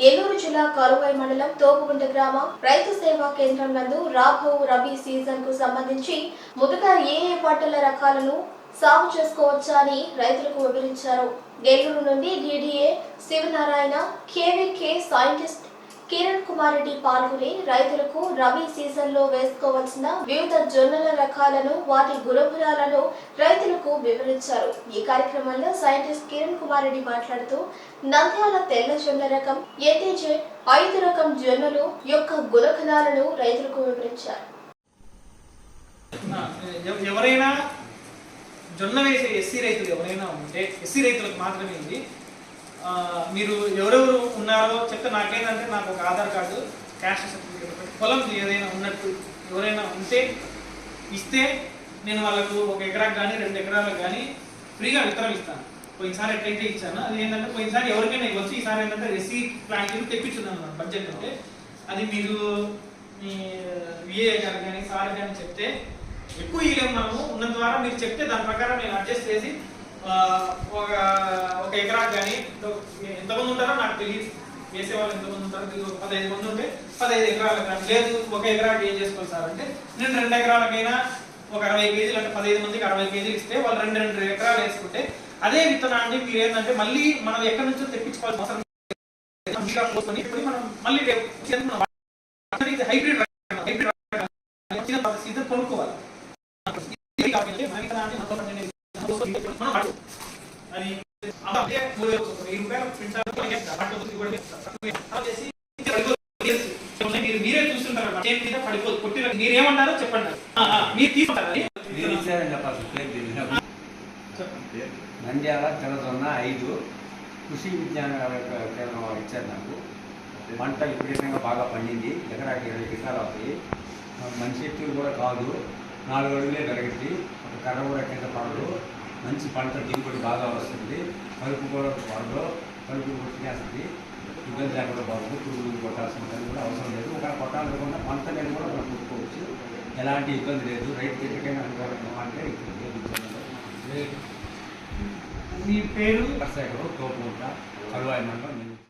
నెల్లూరు జిల్లా కలువై మండలం తోపుగుంట గ్రామ రైతు సేవా కేంద్రం నందు రాబో రబీ సీజన్కు సంబంధించి ముందుగా ఏ ఏ పంటల రకాలను సాగు చేసుకోవచ్చా అని రైతులకు వివరించారు. నెల్లూరు నుండి DDA Sivanarayana KVK scientist Kiran Kumar Reddy పాల్గొని రైతులకు రబీ సీజన్లో వేసుకోవాల్సిన వివిధ జొన్నల రకాలను వాటి గుణగుణాలను రైతులకు వివరించారు. ఈ కార్యక్రమంలో సైంటిస్ట్ కిరణ్ కుమార్ రెడ్డి మాట్లాడుతూ నంద్యాల తెల్ల జొన్న రకం ఏతేజే ఐదు రకం జొన్నలు యొక్క గుణగణాలను రైతులకు వివరించారు. ఎవరైనా జొన్న వేసే ఎస్సీ రైతులు ఎవరైనా ఉంటే ఎస్సీ రైతులకు మాత్రమే ఇది. మీరు ఎవరెవరు ఉన్నారో చెప్తే నాకేంటంటే నాకు ఒక ఆధార్ కార్డు క్యాష్ సర్టిఫికేట్ ఒకటి, పొలం ఏదైనా ఉన్నట్టు ఎవరైనా ఉంటే ఇస్తే నేను వాళ్ళకు ఒక ఎకరాకు కానీ రెండు ఎకరాలకు కానీ ఫ్రీగా విత్తనాలు ఇస్తాను. పోయినసారి ఎట్లయితే ఇచ్చాను అది ఏంటంటే పోయినసారి ఎవరికైనా ఇవ్వచ్చు. ఈసారి ఏంటంటే ఎస్సీ ప్లాన్ కింద తెప్పించున్నాను బడ్జెట్ అంటే అది మీరు మీ విఏ గారు కానీ సార్ కానీ చెప్తే ఎక్కువ ఇవ్వలేము మనము ఉన్న ద్వారా మీరు చెప్తే దాని ప్రకారం నేను అడ్జస్ట్ చేసి ఒక ఒక ఎకరాకు కానీ ఎంతమంది ఉంటారో నాకు తెలియదు వేసే వాళ్ళు ఎంతమంది ఉంటారో పదహైదు మంది ఉంటే పదహైదు ఎకరాలకు కానీ లేదు ఒక ఎకరాకి ఏం చేసుకోవాలి సార్ అంటే నేను రెండు ఎకరాలకైనా ఒక అరవై కేజీలు అంటే పదహైదు మందికి అరవై కేజీలు ఇస్తే వాళ్ళు రెండు రెండు ఎకరాలు వేసుకుంటే అదే విత్తనాన్ని మీరు ఏంటంటే మళ్ళీ మనం ఎక్కడి నుంచో తెప్పించుకోవాల్సిన అవసరం మనం మళ్ళీ హైబ్రిడ్ హైబ్రిడ్ రకం. కొనుక్కోవాలి వెయ్యి రూపాయలు మీరు మీరే చూస్తుంటారు మీద పడిపోదు కొట్టిన మీరేమన్నారో చెప్పండి మీరు తీసుకుంటారా మీరు ఇచ్చారని చెప్పాలి నంద్యాల తెల్లదొన్న ఐదు కృషి విజ్ఞాన కేంద్రం వారు ఇచ్చారు నాకు. పంట విపరీతంగా బాగా పండింది. ఎకరాకి ఇరవై ఎకరాలు అవుతాయి. మనిషి ఎత్తులు కూడా కాదు. నాలుగు అడుగులే పెరగద్ది ఒక కర్ర కూడా కింద పడదు. మంచి పంట దిగుబడి బాగా వస్తుంది. కలుపు కూడా పడదు కలుపు కొట్టినేస్తుంది ఇబ్బంది లేకుండా బాగుంది. పురుగులు కొట్టాల్సిన కూడా అవసరం లేదు. ఒక కొట్టాలి లేకుండా పంట మీద కూడా మనం కొట్టుకోవచ్చు ఎలాంటి ఇబ్బంది లేదు. రైతు ఎక్కడికైనా అనుకూలంగా అంటే. మీ పేరు? వ్యవసాయకుడు తోపుకుంట కలువాయి మండలం